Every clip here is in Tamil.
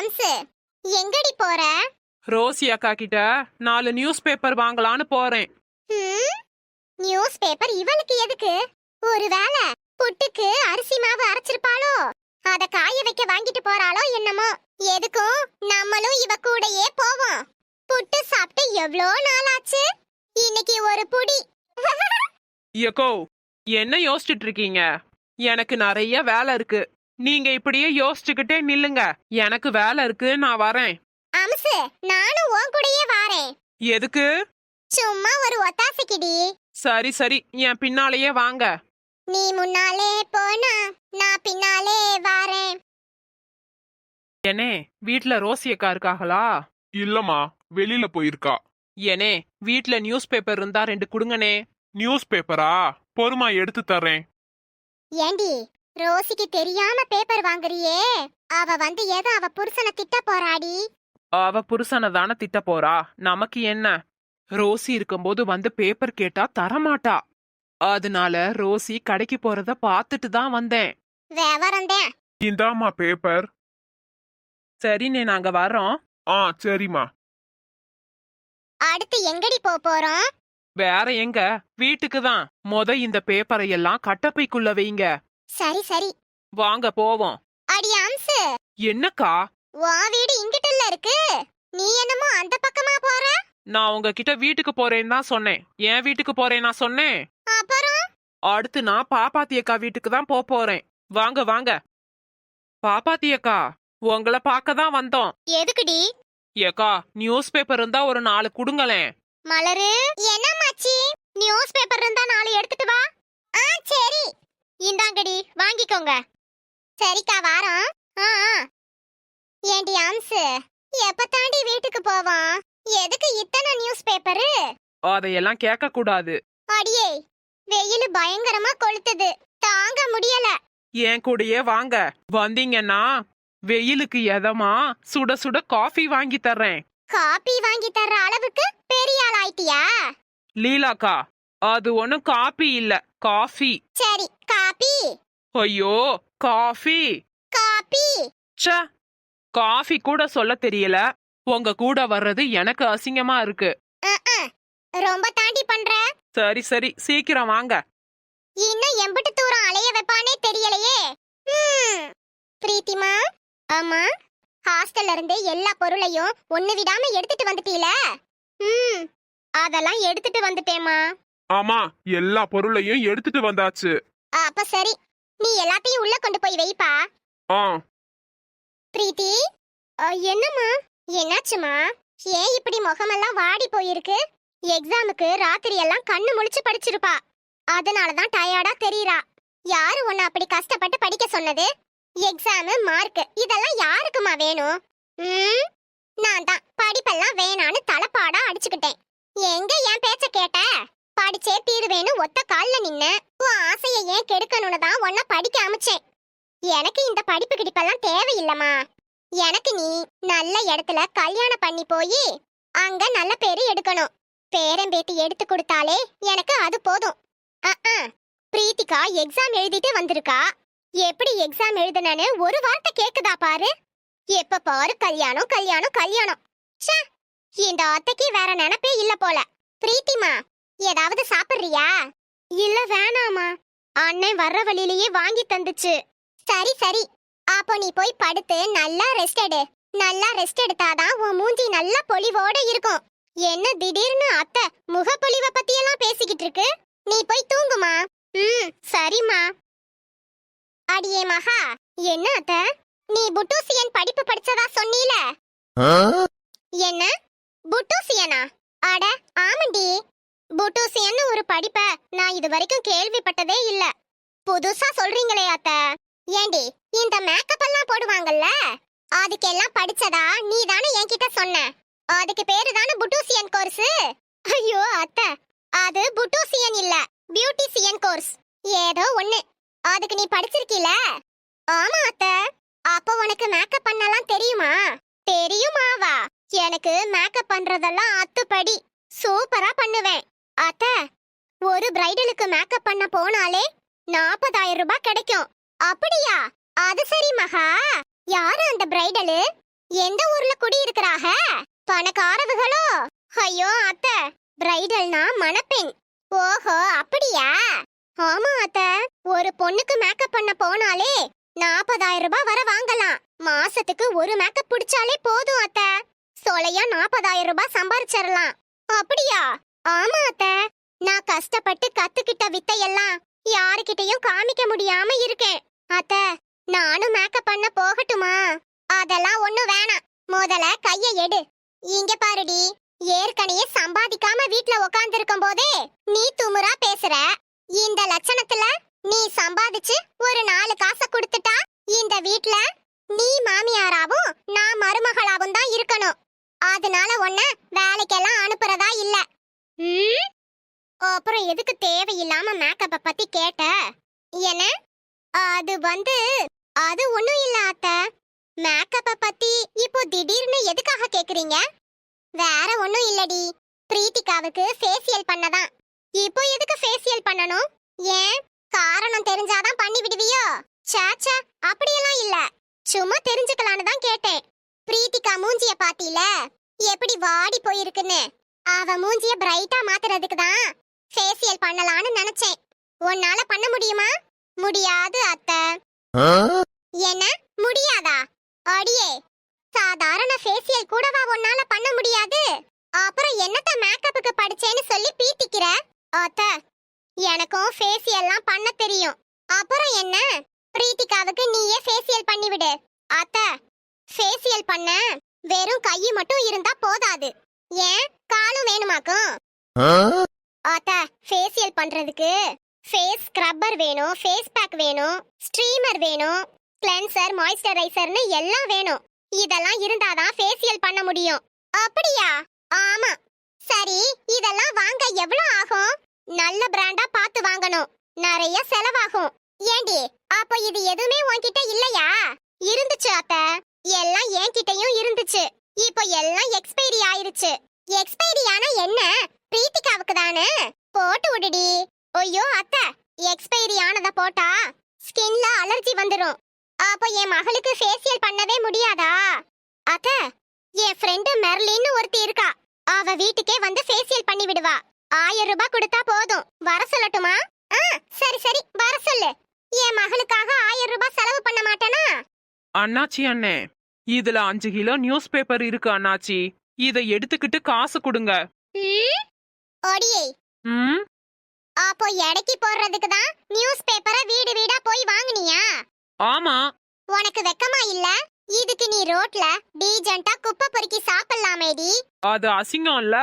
அம்சு எங்கடி போற? ரோசி அக்கா கிட்ட நாலு நியூஸ் பேப்பர் வாங்கலான்னு போறேன்? நியூஸ் பேப்பர் இவளுக்கு எதுக்கு? ஒருவேளை புட்டுக்கு அரிசி மாவு அரைச்சிருப்பாளோ? அத காய வைக்க வாங்கிட்டு போறாளோ என்னமோ? எதுக்கும்? நம்மளும் இவ கூடயே போவோம். புட்டு சாப்பிட்டு எவ்வளோ நாள் ஆச்சு இன்னைக்கு ஒரு புடி. எக்கோ என்ன யோசிச்சுட்டு இருக்கீங்க? எனக்கு நிறைய வேலை இருக்கு. நீங்க இப்படியே யோசிச்சுக்கிட்டே நில்லுங்க. எனக்கு வேலை இருக்கு நான் வரேன். அம்சு நானும் உன் கூடயே வாரேன். எதுக்கு? சும்மா ஒரு ஒத்தாசைக்குடி. சரி சரி என் பின்னாலேயே வாங்க. நீ முன்னாலே போனா நான் பின்னாலே வாரேன். என்னே வீட்ல ரோசி அக்கா இருக்காங்களா இல்லம்மா வெளியில போயிருக்கா. ஏனே வீட்ல நியூஸ் பேப்பர் இருந்தா ரெண்டு குடுங்கனே. நியூஸ் பேப்பரா? பொறுமா எடுத்து தர்றேன். ஏண்டி ரோசிக்கு தெரியாம பேப்பர் வாங்குறியே. அவ வந்து ஏதோ அவ புருஷனை திட்ட போறாடி. அவ புருஷனை தானே திட்ட போறா? நமக்கு என்ன? ரோசி இருக்கும்போது வந்து பேப்பர் கேட்டா தரமாட்டா. அதனால ரோசி கடைக்கு போறத பார்த்துட்டு தான் வந்தேன். விவரந்தேன் இந்தாம்மா பேப்பர் சரிண்ணே நாங்க வர்றோம். ஆ சரிம்மா. அடுத்து எங்கடி போ போறோம்? வேற எங்க? வீட்டுக்கு தான். மொத இந்த பேப்பரை எல்லாம் கட்டப்பைக்குள்ள வைங்க. சரி சரி. வாங்க போவோம். அடி அம்சு. என்னக்கா? உன் வீடு இங்கிட்டுல இருக்கு. நீ என்னமோ அந்த பக்கமா போற? நான் உங்ககிட்ட வீட்டுக்கு போறேன்னு தான் சொன்னேன். என் வீட்டுக்கு போறேன் நான் சொன்னேன். அப்புறம்? அடுத்து நான் பாப்பாத்தி அக்கா வீட்டுக்கு தான் போப் போறேன். வாங்க வாங்க. பாப்பாத்தி அக்கா உங்களை பார்க்க தான் வந்தோம். எதுக்குடி? ஏக்கா நியூஸ் பேப்பர் இருந்தா ஒரு நாலு குடுங்களேன். மலரு என்னம்மாச்சி நியூஸ் பேப்பர் இருந்தா நாளை எடுத்துட்டு வா. ஆ சரி. இந்தாங்கடி வாங்கிக்கோங்க. சரிக்கா வாரோம். ஆ. ஏண்டி அம்சு எப்ப தாண்டி வீட்டுக்கு போவோம் எதுக்கு இத்தனை நியூஸ் பேப்பரு? அதையெல்லாம் கேட்க கூடாது அடியே வெயில் பயங்கரமா கொளுத்துது. தாங்க முடியல. என் கூடயே வாங்க. வந்தீங்கன்னா வெயிலுக்கு எதமா சுட சுட காஃபி வாங்கி தர்றேன். காப்பி வாங்கி தர்ற அளவுக்கு பெரிய ஆள் ஆயிட்டியா லீலாக்கா அது ஒண்ணும் காபி இல்ல. காஃபி. சரி காப்பி ஐயோ காஃபி. காப்பி ச்சே காஃபி கூட சொல்ல தெரியல. உங்க கூட வர்றது எனக்கு அசிங்கமா இருக்கு. ரொம்ப தாண்டி பண்ற? சரி சரி. சீக்கிரம் வாங்க. இன்னும் எம்பிட்டு தூரம் அலைய வைப்பானே தெரியலையே. பிரீத்திமா ஆமா ஹாஸ்டல்ல இருந்து எல்லா பொருளையும் ஒண்ணு விடாம எடுத்துட்டு வந்துட்டீல? ம். அதெல்லாம் எடுத்துட்டு வந்துட்டேமா ஆமா எல்லா பொருளையும் எடுத்துட்டு வந்தாச்சு. அப்ப சரி. நீ எல்லாத்தையும் உள்ள கொண்டு போய் வைப்பா. ஆ. பிரீத்தி என்னம்மா? என்னாச்சுமா? ஏன் இப்படி முகமெல்லாம் வாடி போயிருக்கு? எக்ஸாமுக்கு ராத்திரி எல்லாம் கண்ணு முழிச்சு படிச்சிருப்பா. அதனால தான் டயர்டா தெரியறா. யாரு உன்னை அப்படி கஷ்டப்பட்டு படிக்க சொன்னது? எக்ஸாம் மார்க் இதெல்லாம் யாருக்குமா வேணும்? ம்? நான் தான் படிப்பெல்லாம் வேணான்னு தலைப்பாடா அடிச்சுக்கிட்டேன். எங்க என் பேச்ச கேட்ட? படிச்சே தீருவேன்னு ஒத்த கால்ல நின்ன. உன் ஆசையை ஏன் கெடுக்கணும்னு தான் உன்னை படிக்க அமைச்சேன். எனக்கு இந்த படிப்பு கிடிப்பெல்லாம் தேவையில்லம்மா. எனக்கு நீ நல்ல இடத்துல கல்யாணம் பண்ணி போய் அங்க நல்ல பேரு எடுக்கணும். பேரம்பேத்தி எடுத்து கொடுத்தாலே எனக்கு அது போதும். பிரீத்திகா எக்ஸாம் எழுதிட்டு வந்திருக்கா? எப்படி எக்ஸாம் எழுதுனன்னு ஒரு வார்த்தை கேக்குதா பாரு. எப்ப பாரு கல்யாணம் கல்யாணம் கல்யாணம். ச்சே இந்த அத்தைக்கு வேற நினைப்பே இல்ல போல. பிரீத்திமா ஏதாவது சாப்பிடுறியா? இல்ல வேணாமா அண்ணன் வர்ற வழியிலேயே வாங்கி தந்துச்சு. சரி சரி. அப்போ நீ போய் படுத்து நல்லா ரெஸ்ட் எடு. நல்லா ரெஸ்ட் எடுத்தாதான் உன் மூஞ்சி நல்லா பொலிவோட இருக்கும். என்ன திடீர்னு அத்தை முகப்பொலிவ பத்தி எல்லாம் பேசிக்கிட்டு இருக்கு? நீ போய் தூங்குமா? ம் சரிம்மா. அடியே மகா என்ன அத்தை? நீ புட்டூசியன் படிப்பு படிச்சதா சொன்னீல? என்ன? புட்டூசியனா? அட ஆமண்டி. புட்டூசியன்னு ஒரு படிப்ப? நான் இது வரைக்கும் கேள்விப்பட்டதே இல்ல. புதுசா சொல்றீங்களே அத்தை. ஏண்டி இந்த மேக்கப் எல்லாம் போடுவாங்கல்ல? அதுக்கெல்லாம் படிச்சதா? நீ தானே என்கிட்ட சொன்ன. அதுக்கு பேரு தானே புட்டூசியன் கோர்ஸ் ஐயோ அத்தை. அது புட்டூசியன் இல்ல பியூட்டிசியன் கோர்ஸ் ஏதோ ஒண்ணு. அதுக்கு நீ படிச்சிருக்கீல? ஆமா அத்தை. அப்போ உனக்கு மேக்கப் பண்ணலாம் தெரியுமா? தெரியுமாவா? எனக்கு மேக்கப் பண்றதெல்லாம் அத்துப்படி. சூப்பரா பண்ணுவேன். அத்த ஒரு பிரைடலுக்கு மேக்கப் பண்ண போனாலே நாற்பதாயிரம் ரூபாய் கிடைக்கும். அப்படியா? அது சரி மகா. யாரு அந்த பிரைடலு எந்த ஊர்ல குடியிருக்கிறாக? பணக்காரவுகளோ? ஐயோ அத்தை பிரைடல்னா மணப்பெண். ஓஹோ அப்படியா? ஆமா அத்தை. ஒரு பொண்ணுக்கு மேக்கப் பண்ண போனாலே நாற்பதாயிரம் ரூபாய் வர வாங்கலாம். மாசத்துக்கு ஒரு மேக்கப் பிடிச்சாலே போதும் அத்தை. சோலையா நாற்பதாயிரம் ரூபாய் சம்பாரிச்சிடலாம் அப்படியா? ஆமா அத்த. நான் கஷ்டப்பட்டு கத்துக்கிட்ட வித்தையெல்லாம் யாருக்கிட்டயும் காமிக்க முடியாம இருக்கேன். அத்த நானும் மேக்கப் பண்ண போகட்டுமா? அதெல்லாம் ஒண்ணும் வேணாம். முதல்ல கைய எடு. இங்க பாருடி. ஏற்கனவே சம்பாதிக்காம வீட்ல உக்காந்துருக்கும் போதே நீ துமுறா பேசுற. இந்த லட்சணத்துல நீ சம்பாதிச்சு ஒரு நாலு காசை கொடுத்துட்டா இந்த வீட்ல நீ மாமியாராவும் நான் மருமகளாவும் தான் இருக்கணும். அதனால உன்ன வேலைக்கெல்லாம் அனுப்புறதா இல்ல. அப்புறம் எதுக்கு தேவையில்லாம மேக்கப்ப பத்தி கேட்ட? என்ன? அது வந்து அது ஒண்ணும் இல்ல அத்த. மேக்கப்ப பத்தி இப்போ திடீர்னு எதுக்காக கேக்குறீங்க? வேற ஒண்ணும் இல்லடி. பிரீத்திகாவுக்கு ஃபேஷியல் பண்ணதான். இப்போ எதுக்கு ஃபேஷியல் பண்ணணும்? ஏன்? காரணம் தெரிஞ்சாதான் பண்ணி விடுவியோ? சாச்சா அப்படியெல்லாம் இல்ல. சும்மா தெரிஞ்சுக்கலான்னு தான் கேட்டேன். பிரீத்திகா மூஞ்சிய பாத்தீல? எப்படி வாடி போயிருக்குன்னு? அவ மூஞ்சிய பிரைட்டா மாத்துறதுக்கு தான் ஃபேசியல் பண்ணலாம்னு நினைச்சேன். உன்னால பண்ண முடியுமா? முடியாது அத்தை. என்ன? முடியாதா? அடியே சாதாரண ஃபேசியல் கூடவா உன்னால பண்ண முடியாது? அப்புறம் என்னத்த மேக்கப்புக்கு படிச்சேன்னு சொல்லி பீத்திக்கிற? அத்த எனக்கும் ஃபேசியல்லாம் பண்ண தெரியும். அப்புறம் என்ன? பிரீத்திகாவுக்கு நீயே ஃபேசியல் பண்ணிவிடு. அத்த ஃபேசியல் பண்ண வெறும் கை மட்டும் இருந்தா போதாது. ஏன் காலும் வேணுமாக்கும்? அத்த ஃபேசியல் பண்றதுக்கு ஃபேஸ் ஸ்க்ரப்பர் வேணும் ஃபேஸ் பேக் வேணும் ஸ்ட்ரீமர் வேணும் கிளென்சர் மாய்ஸ்சரைசர்னு எல்லாம் வேணும். இதெல்லாம் இருந்தாதான் ஃபேசியல் பண்ண முடியும். அப்படியா? ஆமா. சரி இதெல்லாம் வாங்க எவ்வளவு ஆகும்? நல்ல பிராண்டா பார்த்து வாங்கணும். நிறைய செலவாகும். ஏண்டி அப்ப இது எதுவுமே உன்கிட்ட இல்லையா? இருந்துச்சு அத்த எல்லாம் என்கிட்டயும் இருந்துச்சு. இப்போ எல்லாம் எக்ஸ்பைரி ஆயிருச்சு. எக்ஸ்பைரி ஆனா என்ன? பிரீத்திகாவுக்கு தானே? போட்டு விடுடி. ஐயோ அத்த எக்ஸ்பைரி ஆனத போட்டா ஸ்கின்ல அலர்ஜி வந்துரும். அப்போ என் மகளுக்கு ஃபேஷியல் பண்ணவே முடியாதா? அத்த என் ஃப்ரெண்டு மெர்லின்னு ஒருத்தி இருக்கா. அவ வீட்டுக்கே வந்து ஃபேஷியல் பண்ணி விடுவா. ஆயிரம் ரூபாய் கொடுத்தா போதும். வர சொல்லட்டுமா? ஆ சரி சரி வர சொல்லு. என் மகளுக்காக ஆயிரம் ரூபாய் செலவு பண்ண மாட்டேனா? அண்ணாச்சி அண்ணே இதுல அஞ்சு கிலோ நியூஸ் பேப்பர் இருக்கு அண்ணாச்சி. இதை எடுத்துக்கிட்டு காசு கொடுங்க? ஒடியே ம்? அப்போ எடைக்கு போடுறதுக்கு தான் நியூஸ் பேப்பரை வீடு வீடா போய் வாங்குனியா? ஆமா. உனக்கு வெக்கமா இல்ல? இதுக்கு நீ ரோட்ல டீஜென்ட்டா குப்பை பொறுக்கி சாப்பிடலாமேடி? அது அசிங்கம் இல்ல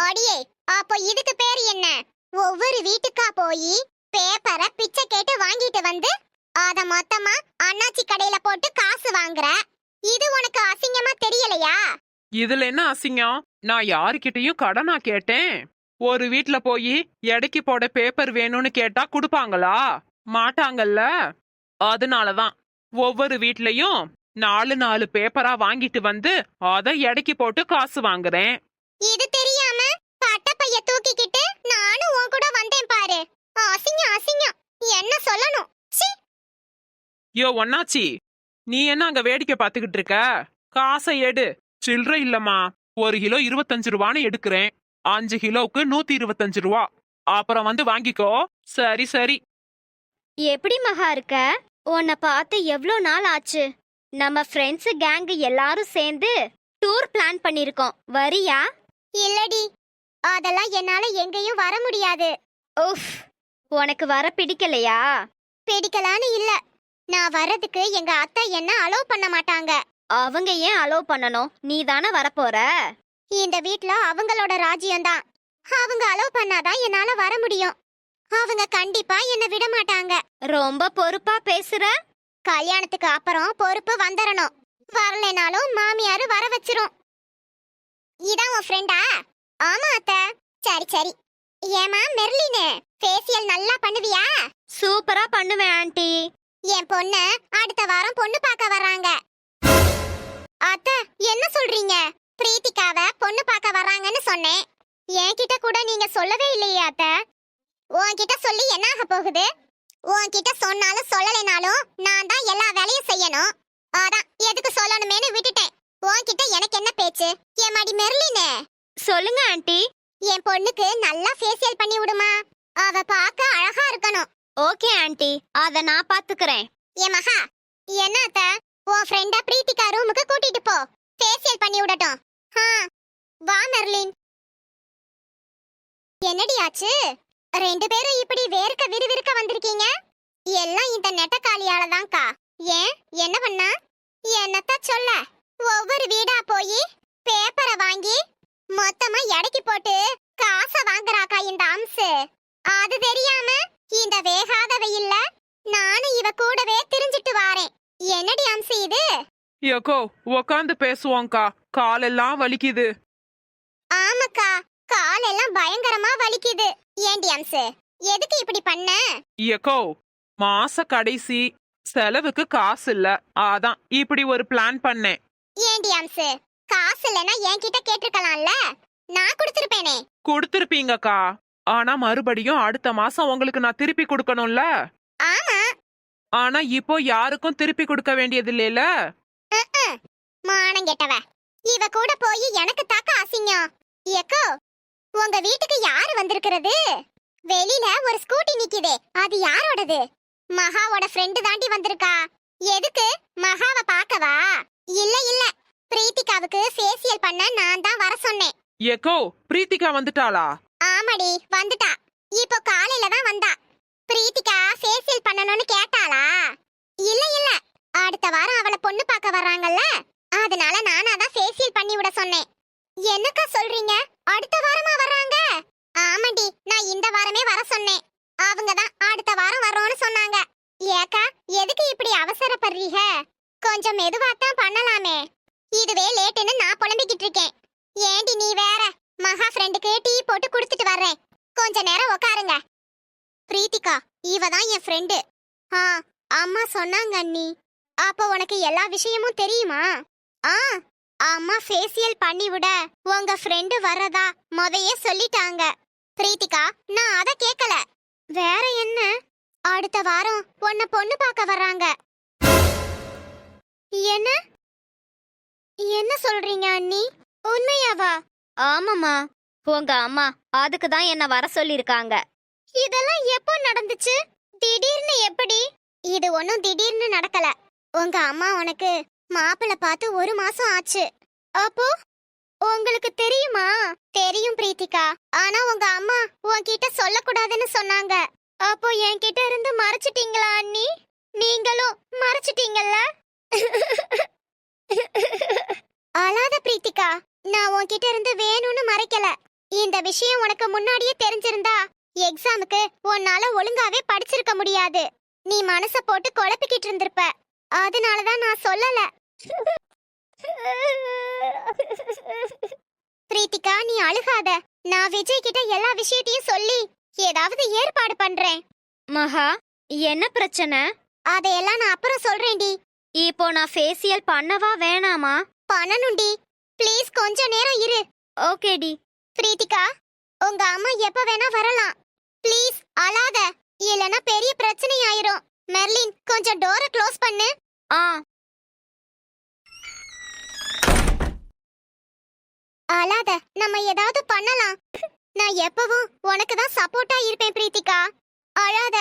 அடியே அப்போ இதுக்கு பேர் என்ன? ஒவ்வொரு வீட்டுக்கா போய் பேப்பரை பிச்சை கேட்டு வாங்கிட்டு வந்து அத மொத்தமா அண்ணாச்சி கடையில போட்டு காசு வாங்குற. இது உனக்கு அசிங்கமா தெரியலையா? இதுல என்ன அசிங்கம்? நான் யாருக்கிட்டயும் கடனா கேட்டேன். ஒரு வீட்ல போய் எடைக்கு போட பேப்பர் வேணும்னு கேட்டா கொடுப்பாங்களா? மாட்டாங்கல்ல? அதனாலதான். ஒவ்வொரு வீட்லயும் நாலு நாலு பேப்பரா வாங்கிட்டு வந்து அத எடைக்கு போட்டு காசு வாங்குறேன். இது தெரியாம பட்டப்பைய தூக்கிக்கிட்டு நானும் உன் கூட வந்தேன் பாரு. அசிங்கம் அசிங்கம். என்ன சொல்லணும்? யோ ஒன்னாச்சி நீ என்ன அங்க வேடிக்கை பார்த்துக்கிட்டு இருக்க? காசை எடு. சில்லற இல்லம்மா. ஒரு கிலோ இருபத்தஞ்சு ரூபான்னு எடுக்கிறேன். அஞ்சு கிலோவுக்கு நூத்தி இருபத்தஞ்சு ரூபா. அப்புறம் வந்து வாங்கிக்கோ. சரி சரி. எப்படி மகா இருக்க? உன்னை பார்த்து எவ்வளோ நாள் ஆச்சு? நம்ம ஃப்ரெண்ட்ஸ் கேங் எல்லாரும் சேர்ந்து டூர் பிளான் பண்ணிருக்கோம் வரியா? இல்லடி. அதெல்லாம் என்னால எங்கேயும் வர முடியாது. உஃப். உனக்கு வர பிடிக்கலையா? பிடிக்கலான்னு இல்ல. நான் வர்றதுக்கு எங்க அத்தை என்ன அலோவ் பண்ண மாட்டாங்க. அவங்க ஏன் அலோவ் பண்ணணும்? நீ தானே வரப்போற? இந்த வீட்ல அவங்களோட ராஜ்யம்தான் அவங்க அலோவ் பண்ணாதான் என்னால வர முடியும். அவங்க கண்டிப்பா என்ன விட மாட்டாங்க. ரொம்ப பொறுப்பா பேசுற? கல்யாணத்துக்கு அப்புறம் பொறுப்பு வந்துடணும் வரலைனாலும் மாமியாரு வர வச்சிரும். இதான் உன் ஃப்ரெண்டா ஆமா அத்தை. சரி சரி. ஏமா மெர்லினு. ஃபேசியல் நல்லா பண்ணுவியா? சூப்பரா பண்ணுவேன் ஆண்டி. என் பொண்ணு அடுத்த வாரம் பொண்ணு பார்க்க வர்றாங்க. அத்த என்ன சொல்றீங்க? பிரீத்திகாவ பொண்ணு பார்க்க வர்றாங்கன்னு சொன்னேன். என்கிட்ட கூட நீங்க சொல்லவே இல்லையே அத்த. உன்கிட்ட சொல்லி என்ன ஆக போகுது? உன்கிட்ட சொன்னாலும் சொல்லலைனாலும் நான் தான் எல்லா வேலையும் செய்யணும். அதான் எதுக்கு சொல்லணுமேனு விட்டுட்டேன். உன்கிட்ட எனக்கு என்ன பேச்சு? என் மடி மெர்லினே. சொல்லுங்க ஆண்டி. என் பொண்ணுக்கு நல்லா ஃபேஷியல் பண்ணி விடுமா? அவ பார்க்க அழகா இருக்கணும். Okay aunty. அத நான் பாத்துக்கிறேன். ஏ மகா. என்னத்த உன் ஃப்ரெண்டா பிரீத்திகா ரூமுக்கு கூட்டிட்டு போ. ஃபேஷியல் பண்ணி விடட்டும். ஆ. வா மெர்லின். என்னடி ஆச்சு? ரெண்டு பேரும் இப்படி வேர்க்க விறுவிறுக்க வந்திருக்கீங்க? எல்லாம் இந்த நெட்டக்காளியால தான்க்கா ஏன்? என்ன பண்ணா? என்னத்த சொல்ல? ஒவ்வொரு வீடா போய் பேப்பரை வாங்கி மொத்தமா எடைக்கு போட்டு காசை வாங்குறாக்கா இந்த அம்சு. அது தெரியாம இந்த வேகாத வெயில்ல நானும் இவ கூடவே திரிஞ்சிட்டு வாரேன். என்னடி அம்சு இது? எக்கோ உக்காந்து பேசுவோம்க்கா. காலெல்லாம் வலிக்குது. ஆமாக்கா காலெல்லாம் பயங்கரமா வலிக்குது. ஏண்டி அம்சு எதுக்கு இப்படி பண்ண? எக்கோ மாச கடைசி செலவுக்கு காசு இல்ல. அதான் இப்படி ஒரு பிளான் பண்ணேன். ஏண்டி அம்சு காசு இல்லைன்னா என்கிட்ட கேட்டிருக்கலாம்ல? நான் கொடுத்திருப்பேனே. கொடுத்திருப்பீங்கக்கா. ஆனா மறுபடியும் அடுத்த மாசம் உங்களுக்கு நான் திருப்பி கொடுக்கணும்ல? ஆமா. ஆனா இப்போ யாருக்கும் திருப்பி கொடுக்க வேண்டியது இல்லைல மானம் கெட்டவ. இவ கூட போய் எனக்கு தாக்க அசிங்கம். எக்கோ உங்க வீட்டுக்கு யாரு வந்திருக்கிறது? வெளியில ஒரு ஸ்கூட்டி நிக்குதே அது யாரோடது? மகாவோட ஃப்ரெண்டு தாண்டி வந்திருக்கா. எதுக்கு? மகாவை பார்க்கவா இல்ல இல்ல. பிரீத்திகாவுக்கு ஃபேஷியல் பண்ண நான் தான் வர சொன்னேன். எக்கோ பிரீத்திகா வந்துட்டாளா? ஆமாடி வந்துட்டா. இப்போ காலையில தான் வந்தா. பிரீத்திகா ஃபேஷியல் பண்ணணும்னு கேட்டாளா? இல்ல இல்ல. அடுத்த வாரம் அவளை பொண்ணு பார்க்க வர்றாங்கல்ல? அதனால நானா தான் ஃபேஷியல் பண்ணி விட சொன்னேன். என்னக்கா சொல்றீங்க? அடுத்த வாரமா வர்றாங்க? ஆமாடி நான் இந்த வாரமே வர சொன்னேன். அவங்க தான் அடுத்த வாரம் வரோன்னு சொன்னாங்க. ஏக்கா எதுக்கு இப்படி அவசரப்படுறீங்க? கொஞ்சம் மெதுவா தான் பண்ணலாமே. இதுவே லேட்டுன்னு நான் புலம்பிக்கிட்டு இருக்கேன். ஏண்டி நீ வேற? மகா ஃப்ரெண்டுக்கு டீ போட்டு கொடுத்துட்டு வர்றேன். கொஞ்ச நேரம் உட்காருங்க பிரீத்திகா இவ தான் என் ஃப்ரெண்டு ஆ அம்மா சொன்னாங்க அண்ணி. அப்போ உனக்கு எல்லா விஷயமும் தெரியுமா? ஆ அம்மா ஃபேஷியல் பண்ணி விட உங்க ஃப்ரெண்டு வர்றதா முதையே சொல்லிட்டாங்க. பிரீத்திகா நான் அதை கேட்கல வேற என்ன? அடுத்த வாரம் உன்னை பொண்ணு பார்க்க வர்றாங்க. என்ன? என்ன சொல்றீங்க அண்ணி? உண்மையாவா? ஆமாமா உங்க அம்மா அதுக்கு தான் என்ன வர சொல்லிருக்காங்க இதெல்லாம் எப்போ நடந்துச்சு? திடீர்னு எப்படி? இது ஒன்றும் திடீர்னு நடக்கல. உங்க அம்மா உனக்கு மாப்பிள்ளை பார்த்து ஒரு மாசம் ஆச்சு. அப்போ? உங்களுக்கு தெரியுமா? தெரியும் பிரீத்திகா. ஆனா உங்க அம்மா உன்கிட்ட சொல்லக்கூடாதுன்னு சொன்னாங்க. அப்போ என்கிட்ட இருந்து மறைச்சிட்டீங்களா அண்ணி? நீங்களும் மறைச்சிட்டீங்கல்ல? அழாத பிரீத்திகா. நான் உன்கிட்ட இருந்து வேணும்னு மறைக்கல. இந்த விஷயம் உனக்கு முன்னாடியே தெரிஞ்சிருந்தா எக்ஸாமுக்கு உன்னால ஒழுங்காவே படிச்சிருக்க முடியாது. நீ மனச போட்டு குழப்பிக்கிட்டு இருந்திருப்ப. அதனாலதான் நான் சொல்லல. பிரீத்திகா நீ அழுகாத. நான் விஜய் கிட்ட எல்லா விஷயத்தையும் சொல்லி ஏதாவது ஏற்பாடு பண்றேன். மகா என்ன பிரச்சனை? அதையெல்லாம் நான் அப்புறம் சொல்றேன்டி. இப்போ நான் ஃபேஷியல் பண்ணவா வேணாமா? பண்ணணும்டி. ப்ளீஸ் கொஞ்ச நேரம் இரு. ஓகேடி பிரீத்திகா உங்க அம்மா எப்ப வேணா வரலாம். ப்ளீஸ் அழாத. இல்லனா பெரிய பிரச்சனை ஆயிரும் மெர்லின் கொஞ்சம் டோரை க்ளோஸ் பண்ணு. ஆ. அழாத நம்ம ஏதாவது பண்ணலாம். நான் எப்பவும் உனக்கு தான் சப்போர்ட்டா இருப்பேன் பிரீத்திகா. அழாத.